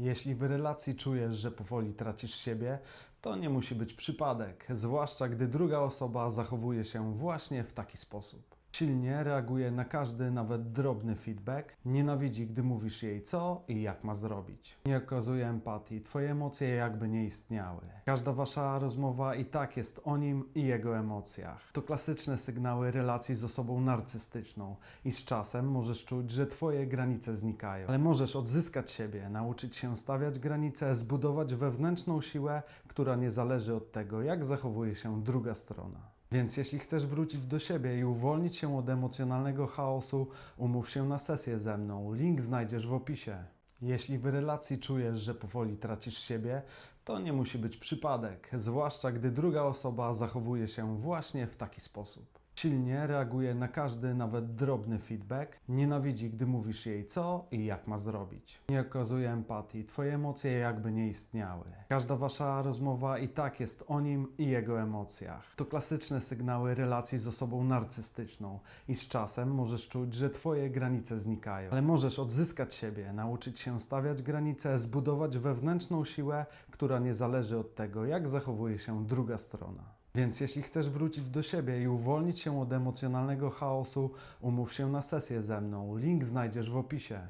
Jeśli w relacji czujesz, że powoli tracisz siebie, to nie musi być przypadek, zwłaszcza gdy druga osoba zachowuje się właśnie w taki sposób. Silnie reaguje na każdy, nawet drobny feedback, nienawidzi, gdy mówisz jej co i jak ma zrobić. Nie okazuje empatii, twoje emocje jakby nie istniały. Każda wasza rozmowa i tak jest o nim i jego emocjach. To klasyczne sygnały relacji z osobą narcystyczną i z czasem możesz czuć, że twoje granice znikają. Ale możesz odzyskać siebie, nauczyć się stawiać granice, zbudować wewnętrzną siłę, która nie zależy od tego, jak zachowuje się druga strona. Więc jeśli chcesz wrócić do siebie i uwolnić się od emocjonalnego chaosu, umów się na sesję ze mną. Link znajdziesz w opisie. Jeśli w relacji czujesz, że powoli tracisz siebie, to nie musi być przypadek, zwłaszcza gdy druga osoba zachowuje się właśnie w taki sposób. Silnie reaguje na każdy, nawet drobny feedback, nienawidzi, gdy mówisz jej co i jak ma zrobić. Nie okazuje empatii, twoje emocje jakby nie istniały. Każda wasza rozmowa i tak jest o nim i jego emocjach. To klasyczne sygnały relacji z osobą narcystyczną i z czasem możesz czuć, że twoje granice znikają. Ale możesz odzyskać siebie, nauczyć się stawiać granice, zbudować wewnętrzną siłę, która nie zależy od tego, jak zachowuje się druga strona. Więc jeśli chcesz wrócić do siebie i uwolnić się od emocjonalnego chaosu, umów się na sesję ze mną. Link znajdziesz w opisie.